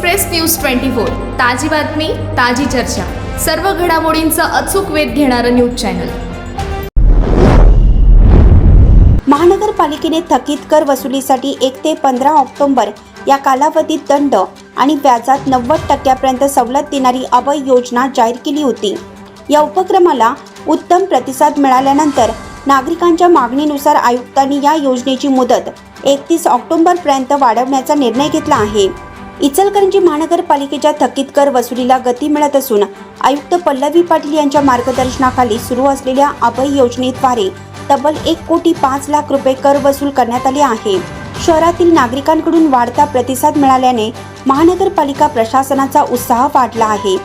Express news twenty four ताजी बातमी ताजी चर्चा. सर्व घडामोडींचा अचूक वेध घेणारं न्यूज चॅनल. महानगरपालिकेने थकीत कर वसुलीसाठी एक ते पंधरा ऑक्टोंबर या कालावधीत दंड आणि व्याजात नव्वद टक्क्यापर्यंत सवलत देणारी अभय योजना जाहीर केली होती. या उपक्रमाला उत्तम प्रतिसाद मिळाल्यानंतर नागरिकांच्या मागणीनुसार आयुक्तांनी या योजनेची मुदत एकतीस ऑक्टोबरपर्यंत वाढवण्याचा निर्णय घेतला आहे. इचलकरंजी महानगरपालिकेच्या थकीत कर वसुलीला गती मिळत असून आयुक्त पल्लवी पाटील यांच्या मार्गदर्शनाखाली सुरू असलेल्या अभय योजनेद्वारे तब्बल एक कोटी पाच लाख रुपये कर वसूल करण्यात आले आहे. शहरातील नागरिकांकडून वाढता प्रतिसाद मिळाल्याने महानगरपालिका प्रशासनाचा उत्साह वाढला आहे.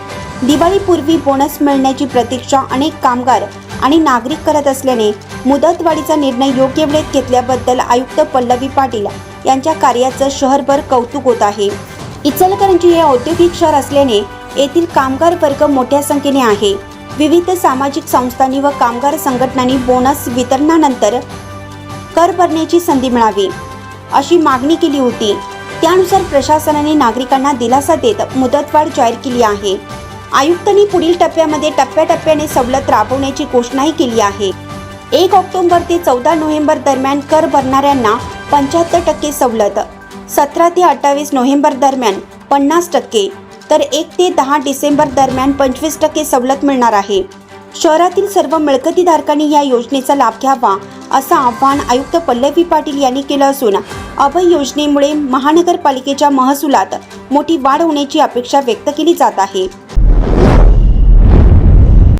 दिवाळीपूर्वी बोनस मिळण्याची प्रतीक्षा अनेक कामगार आणि नागरिक करत असल्याने मुदतवाढीचा निर्णय योग्य वेळेत घेतल्याबद्दल आयुक्त पल्लवी पाटील यांच्या कार्याचं शहरभर कौतुक होत आहे. इचलकरंजी हे औद्योगिक शहर असल्याने येथील कामगार वर्ग मोठ्या संख्येने आहे. विविध सामाजिक संस्थांनी व कामगार संघटनांनी बोनस वितरणानंतर कर भरण्याची संधी मिळावी अशी मागणी केली होती. त्यानुसार प्रशासनाने नागरिकांना दिलासा देत मुदतवाढ जाहीर केली आहे. आयुक्तांनी पुढील टप्प्यामध्ये टप्प्याटप्प्याने सवलत राबवण्याची घोषणाही केली आहे. एक ऑक्टोबर ते चौदा नोव्हेंबर दरम्यान कर भरणाऱ्यांना पंच्याहत्तर टक्के सवलत सतरा ते अठ्ठावीस नोव्हेंबर दरम्यान पन्नास टक्के तर एक ते दहा डिसेंबर दरम्यान पंचवीस टक्के सवलत मिळणार आहे. शहरातील सर्व मिळकतीधारकांनी या योजनेचा लाभ घ्यावा असं आवाहन आयुक्त पल्लवी पाटील यांनी केलं असून अभय योजनेमुळे महानगरपालिकेच्या महसुलात मोठी वाढ होण्याची अपेक्षा व्यक्त केली जात आहे.